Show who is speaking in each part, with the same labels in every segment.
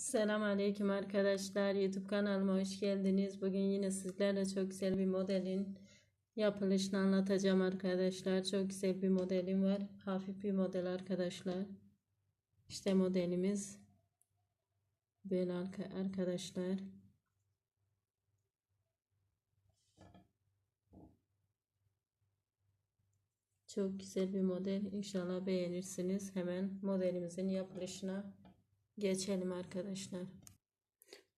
Speaker 1: Selam aleyküm arkadaşlar. YouTube kanalıma hoş geldiniz. Bugün yine sizlerle çok güzel bir modelin yapılışını anlatacağım arkadaşlar. Çok güzel bir modelim var. Hafif bir model arkadaşlar. İşte modelimiz. Böyle arka- arkadaşlar. Çok güzel bir model. İnşallah beğenirsiniz. Hemen modelimizin yapılışına geçelim arkadaşlar.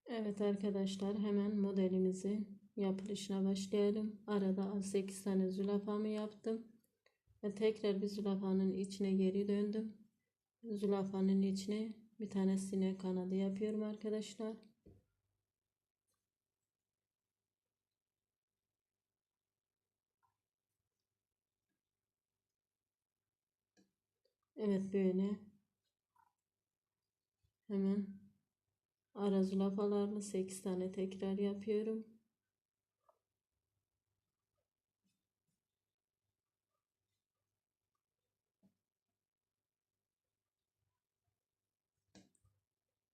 Speaker 1: Evet arkadaşlar hemen modelimizin yapılışına başlayalım. Arada 8 tane zülafamı yaptım. Ve tekrar bir zülafanın içine geri döndüm. Zülafanın içine bir tane sinek kanadı yapıyorum arkadaşlar. Evet böyle hemen ara zülafalarını 8 tane tekrar yapıyorum.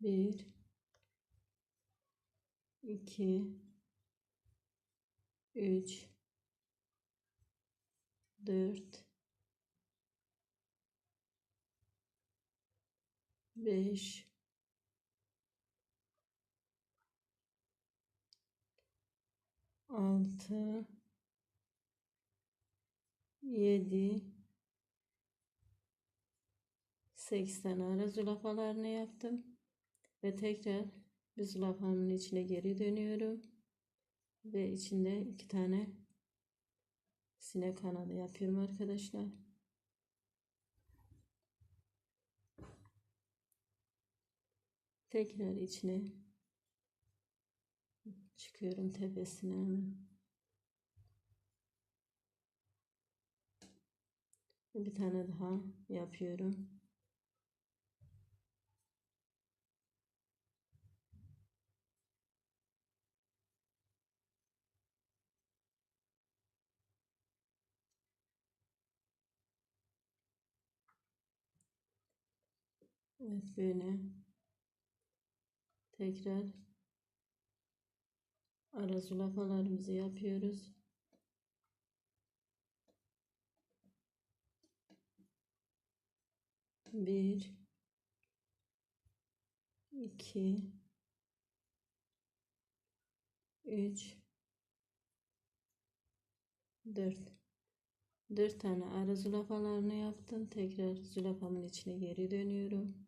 Speaker 1: Bir, iki, üç, dört, beş, altı, yedi, seksen ara zülafalarını yaptım. Ve tekrar bir zülafamın içine geri dönüyorum. Ve içinde iki tane sinek kanadı yapıyorum arkadaşlar. Tekrar içine çıkıyorum tepesine. Bir tane daha yapıyorum. Evet böyle tekrar ara zülafalarımızı yapıyoruz. Bir, iki, üç, dört. Dört tane ara zülafalarını yaptım. Tekrar zülafamın içine geri dönüyorum.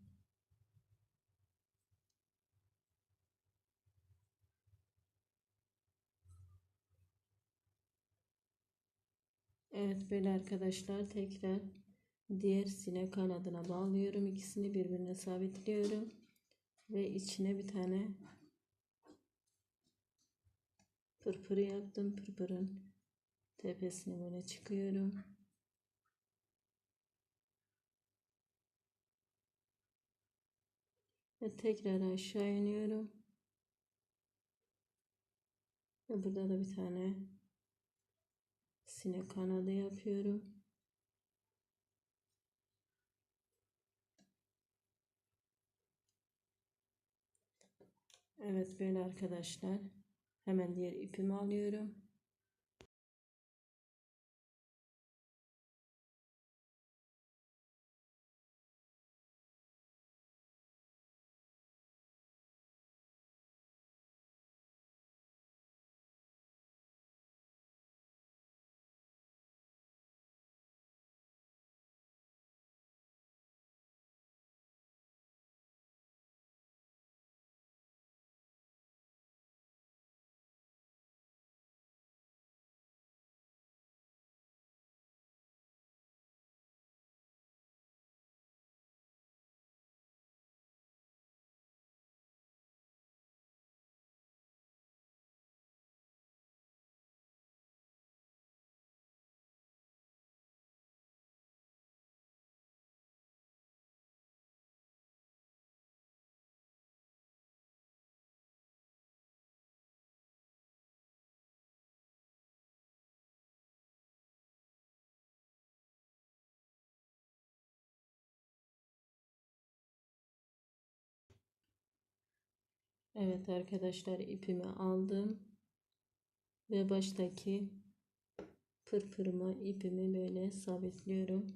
Speaker 1: Evet böyle arkadaşlar tekrar diğer sinek kanadına bağlıyorum. İkisini birbirine sabitliyorum. Ve içine bir tane pırpırı yaptım. Pırpırın tepesine böyle çıkıyorum. Ve tekrar aşağı iniyorum. Ve burada da bir tane sinek kanadı yapıyorum. Evet böyle arkadaşlar. Hemen diğer ipimi alıyorum. Evet arkadaşlar ipimi aldım ve baştaki pırpırıma ipimi böyle sabitliyorum.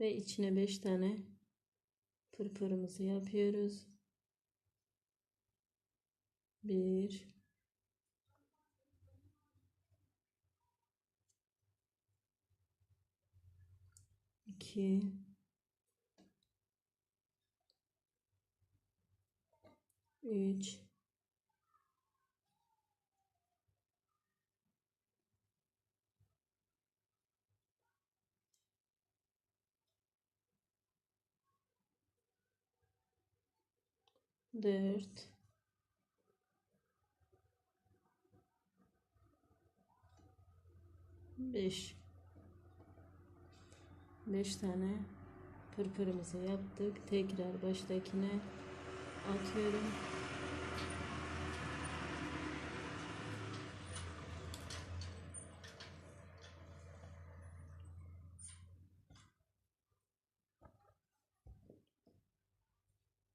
Speaker 1: Ve içine 5 tane pırpırımızı yapıyoruz. 1 2 3 4 5 5 tane pırpırımızı yaptık. Tekrar baştakine atıyorum.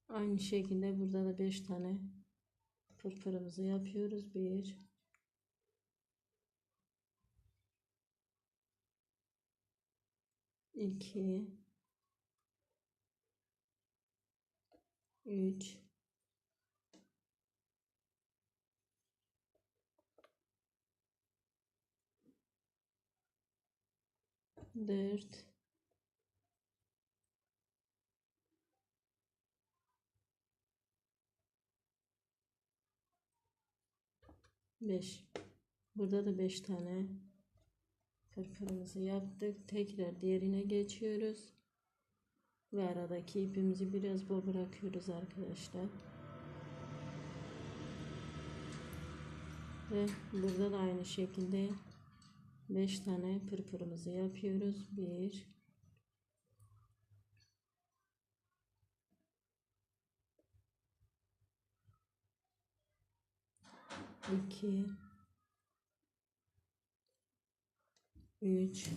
Speaker 1: Aynı şekilde burada da 5 tane pırpırımızı yapıyoruz. 1 2 3 4 5 Burada da 5 tane pırpırımızı yaptık. Tekrar diğerine geçiyoruz. Ve aradaki ipimizi biraz bol bırakıyoruz arkadaşlar. Ve burada da aynı şekilde 5 tane pırpırımızı yapıyoruz. 1 2 3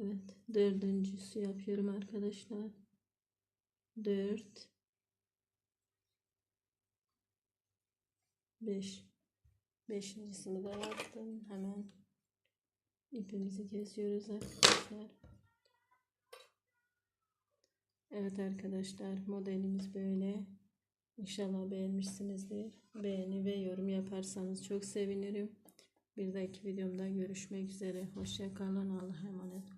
Speaker 1: Evet, dördüncüsü yapıyorum arkadaşlar. 4 5 Beşincisini de yaptım. Hemen ipimizi kesiyoruz arkadaşlar. Evet arkadaşlar modelimiz böyle. İnşallah beğenmişsinizdir. Beğeni ve yorum yaparsanız çok sevinirim. Bir dahaki videomda görüşmek üzere. Hoşça kalın. Allah'a emanet.